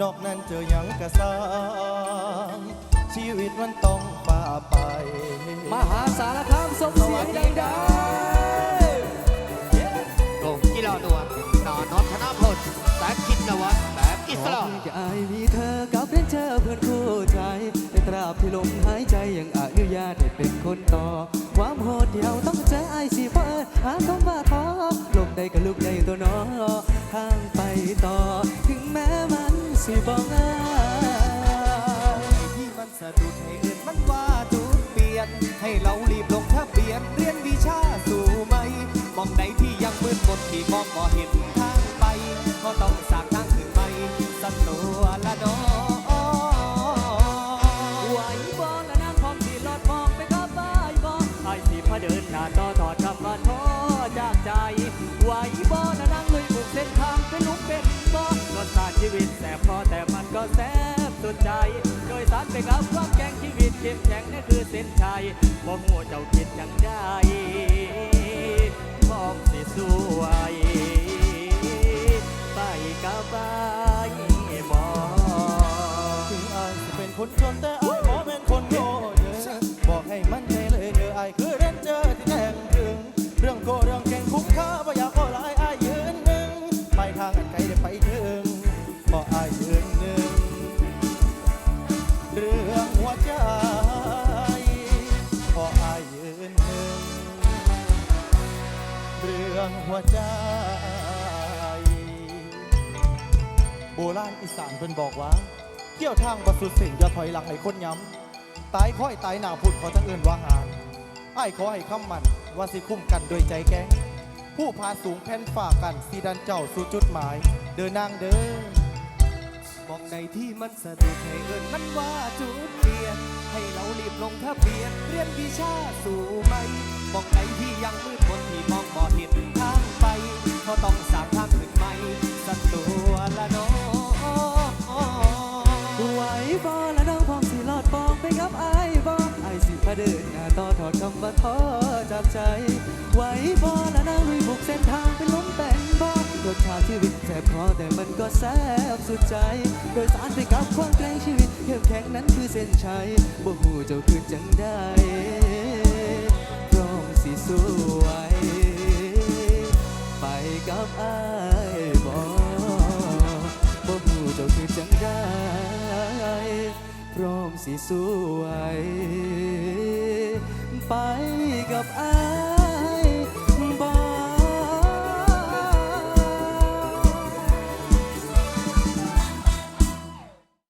นอกนั้นเจอหยังกะสางชีวิตมันต้องป่าไป มหาสารคามส่งเสียงดังโด่งกิโลนวลนอนนพธนพลแสงคิดนวัฒน์แสงอิๆสระอยากมีเธอกับเพื่อนเธอเพื่อนคู่ใจในตราบที่ลมหายใจยังอนุญาตให้เป็นคนต่อ ความโหดเดียวต้องเจอไอซีเฟิร์หาคำว่าท้อลมใดก็ลุกในตัวน้อทางไปต่อ ถึงแม้มัน สิบ่ง่ายที่มันสะดุดให้อื่นมันว่าจุดเปลี่ยน ให้เรารีบลงทะเบียนเรียนวิชาสู่ไหมมองใดที่ยังมืดมนที่มองบ่เห็นทางไป ก็ต้องสร้างทางขึ้นใหมสักตัวละน้อไหวบ่ละนางพ้อมที่ลอดองไปกับบ้ายบ่ไอ้สิพาเดินหน้าต่อถอดคำว่าทอ ชีวิตแสบพอแต่มันก็แสบสุดใจ โดยสารไปกับความแกงชีวิตเข้มแข็งนั่นคือเส้นชัยบ่หัวเจ้าคิดจังได้พร้อมสิสวยไปกับไปบ่ถึงอายจะเป็นคนจนแต่ หัวใจ โบราณอีสานเพิ่นบอกว่า เที่ยวทางประสุดสิ่งอย่าถอยหลังให้คนย้ำ ตายค่อยตายหนาพุ่นเขาจะเอื่นว่าหารไอ้ขอให้คำมันว่าสิคุ้มกันโดยใจแกงผู้พาสูงแผ่นฝ่ากันสีดันเจ้าสู่จุดหมาย เดินนางเดินมองในที่มันสะดุดให้เอินมันว่าจุดเปลี่ยน ให้เรารีบลงทะเบียนเรียนวิชาสู่ไหมมองในที่ยังมืดมนที่มองบ่เห็น อดคำว่าท้อจากใจไหวบ่และนางลุยบุกเส้นทางเป็นล้มเป็นบ่รสชาติชีวิตแสบคอแต่มันก็แสบสุดใจ โดยสารไปกับความแกร่งชีวิตเข้มแข็งนั้นคือเส้นชัยบ่หูเจ้าคือจังได้พร้อมสิสวยไปกับไอ้ายบ่บ่หูเจ้าคือจังได้พร้อมสิสวยไป กับอาย